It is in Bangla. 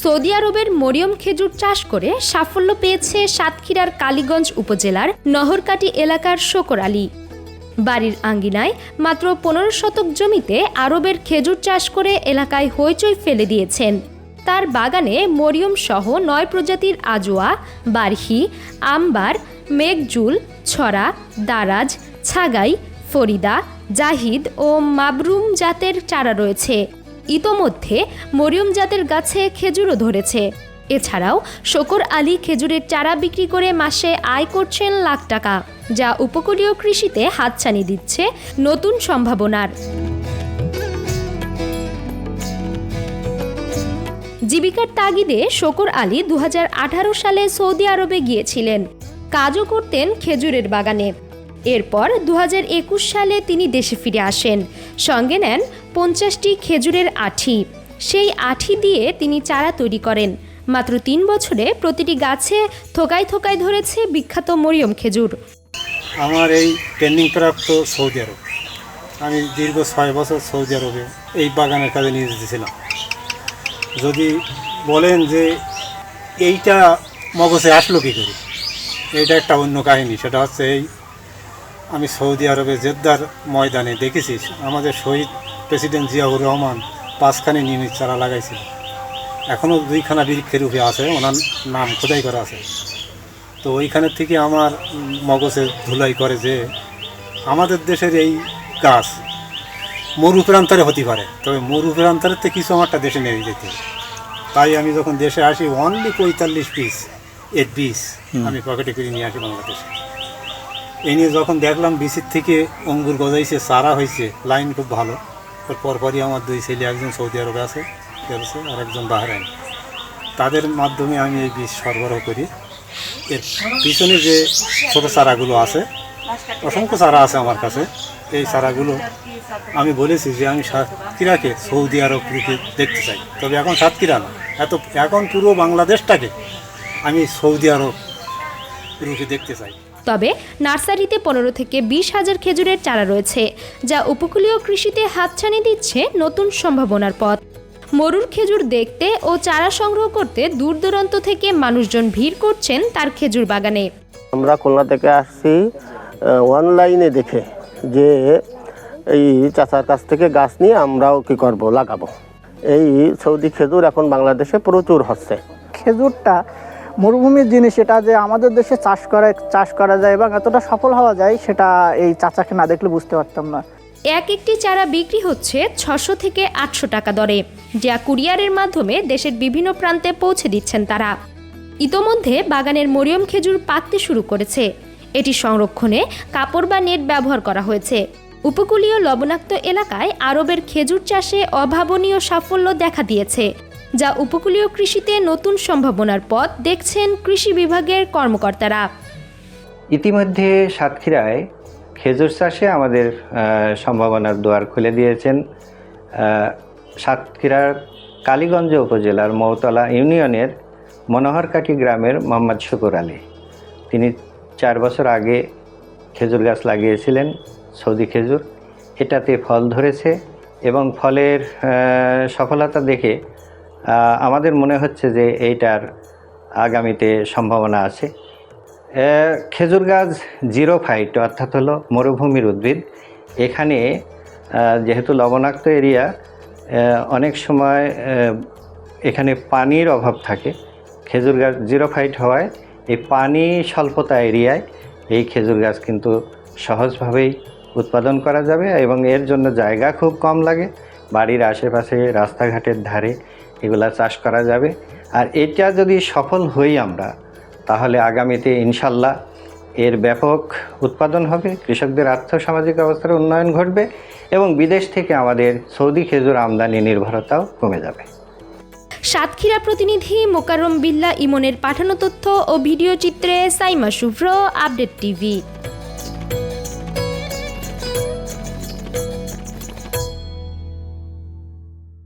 সৌদি আরবের মরিয়ম খেজুর চাষ করে সাফল্য পেয়েছে সাতক্ষীরার কালীগঞ্জ উপজেলার নহরকাটি এলাকার শকর আলী। বাড়ির আঙ্গিনায় মাত্র পনেরো শতক জমিতে আরবের খেজুর চাষ করে এলাকায় হইচই ফেলে দিয়েছেন। তার বাগানে মরিয়ম সহ নয় প্রজাতির আজোয়া, বারহি, আম্বার, মেঘজুল, ছড়া, দারাজ, ছাগাই, ফরিদা, জাহিদ ও মাবরুম জাতের চারা রয়েছে। ইতোমধ্যে মরিয়ম জাতের গাছে খেজুরও ধরেছে। এছাড়াও শকর আলী খেজুরের চারা বিক্রি করে মাসে আয় করছেন লাখ টাকা, যা উপকূলীয় কৃষিতে হাতছানি দিচ্ছে নতুন সম্ভাবনার। জীবিকার তাগিদে শকর আলী দু হাজার আঠারো সালে সৌদি আরবে গিয়েছিলেন। কাজও করতেন খেজুরের বাগানে। এরপর দু হাজার একুশ সালে তিনি দেশে ফিরে আসেন। সঙ্গে নেন পঞ্চাশটি খেজুরের আঠি। সেই আঠি দিয়ে তিনি চারা তৈরি করেন। মাত্র তিন বছরে প্রতিটি গাছে থোকায় থোকায় ধরেছে বিখ্যাত মরিয়ম খেজুর। আমার এই ট্রেনিং প্রাপ্ত সৌদি আরব। আমি দীর্ঘ ছয় বছর সৌদি আরবে এই বাগানের কাজে নিয়ে যেতেছিলাম যদি বলেন যে এইটা মগজে আসলো কী করে? এইটা একটা অন্য কাহিনী। সেটা হচ্ছে এই আমি সৌদি আরবে জেদ্দার ময়দানে দেখেছি। আমাদের শহীদ প্রেসিডেন্ট জিয়াউর রহমান পাঁচখানে নিয়মিত চারা লাগাইছিল এখনও দুইখানা বৃক্ষের রূপে আছে ওনার নাম খোদাই করা আছে। তো ওইখানের থেকে আমার মগজে ধুলাই করে যে আমাদের দেশের এই গাছ মরু প্রান্তরে হতে পারে তবে মরু প্রান্তরের থেকে কিছু আমারটা দেশে নিয়ে যেতে। তাই আমি যখন দেশে আসি অনলি পঁয়তাল্লিশ পিস এর পিস আমি পকেটে করে নিয়ে আসি বাংলাদেশে। এই নিয়ে যখন দেখলাম বিসির থেকে অঙ্গুর গজাইছে চারা হয়েছে লাইন খুব ভালো। পরপরই আমার দুই ছেলে, একজন সৌদি আরবে আছে গেছে আর একজন বাহরাইন। তাদের মাধ্যমে আমি এই বীজ সরবরাহ করি। এর পিছনে যে ছোটো চারাগুলো আছে, অসংখ্য চারা আছে আমার কাছে। এই চারাগুলো আমি বলেছি যে আমি সাতক্ষীরাকে সৌদি আরব দেখতে চাই। তবে এখন সাতক্ষীরা না, এত এখন পুরো বাংলাদেশটাকে আমি সৌদি আরব রূপে দেখতে চাই। তবে নার্সারিতে পনেরো থেকে বিশ হাজার খেজুরের চারা রয়েছে যা উপকূলীয় কৃষিতে হাতছানি দিচ্ছে নতুন সম্ভাবনার পথ। মরুর খেজুর দেখতে ও চারা সংগ্রহ করতে দূর দূরান্ত থেকে মানুষজন ভিড় করছেন তার খেজুর বাগানে। আমরা খুলনা থেকে আসছি অনলাইনে দেখে যে এই চাচার কাছ থেকে গাছ নিয়ে আমরাও কি করব লাগাবো। এই সৌদি খেজুর এখন বাংলাদেশে প্রচুর হচ্ছে। খেজুরটা মরুভূমির জিনিস এটা যে আমাদের দেশে চাষ করা চাষ করা যায় এবং এতটা সফল হওয়া যায়, সেটা এই চাচাকে না দেখলে বুঝতে পারতাম না। এক একটি চারা বিক্রি হচ্ছে ছশো থেকে আটশো টাকা দরে, যা কুরিয়ারের মাধ্যমে দেশের বিভিন্ন প্রান্তে পৌঁছে দিচ্ছেন তারা। ইতোমধ্যে বাগানের মরিয়ম খেজুর পাকতে শুরু করেছে। এটি সংরক্ষণে কাপড় বা নেট ব্যবহার করা হয়েছে। উপকূলীয় লবণাক্ত এলাকায় আরবের খেজুর চাষে অভাবনীয় সাফল্য দেখা দিয়েছে। যা উপকূলীয় কৃষিতে নতুন সম্ভাবনার পথ দেখছেন কৃষি বিভাগের কর্মকর্তারা। ইতিমধ্যে সাতক্ষীরায় খেজুর চাষে আমাদের সম্ভাবনার দুয়ার খুলে দিয়েছেন। সাতক্ষীরার কালীগঞ্জ উপজেলার মৌতলা ইউনিয়নের মনোহরকাটি গ্রামের মোহাম্মদ শুকুর আলী। তিনি চার বছর আগে খেজুর গাছ লাগিয়েছিলেন, সৌদি খেজুর। এটাতে ফল ধরেছে এবং ফলের সফলতা দেখে আমাদের মনে হচ্ছে যে এইটার আগামীতে সম্ভাবনা আছে। খেজুর গাছ জিরো ফাইট, অর্থাৎ হলো মরুভূমির উদ্ভিদ। এখানে যেহেতু লবণাক্ত এরিয়া অনেক সময় এখানে পানির অভাব থাকে। খেজুর গাছ জিরো ফাইট হওয়ায় এই পানি স্বল্পতা এরিয়ায় এই খেজুর গাছ কিন্তু সহজভাবেই উৎপাদন করা যাবে এবং এর জন্য জায়গা খুব কম লাগে। বাড়ির আশেপাশে রাস্তাঘাটের ধারে এগুলা চাষ করা যাবে। আর এটা যদি সফল হই আমরা, তাহলে আগামীতে ইনশাল্লাহ এর ব্যাপক উৎপাদন হবে, কৃষকদের আর্থসামাজিক অবস্থার উন্নয়ন ঘটবে এবং বিদেশ থেকে আমাদের সৌদি খেজুর আমদানি নির্ভরতাও কমে যাবে। সাতক্ষীরা প্রতিনিধি মোকারম বিল্লা ইমনের পাঠানো তথ্য ও ভিডিও চিত্রে সাইমা শুভ্র, আপডেট টিভি।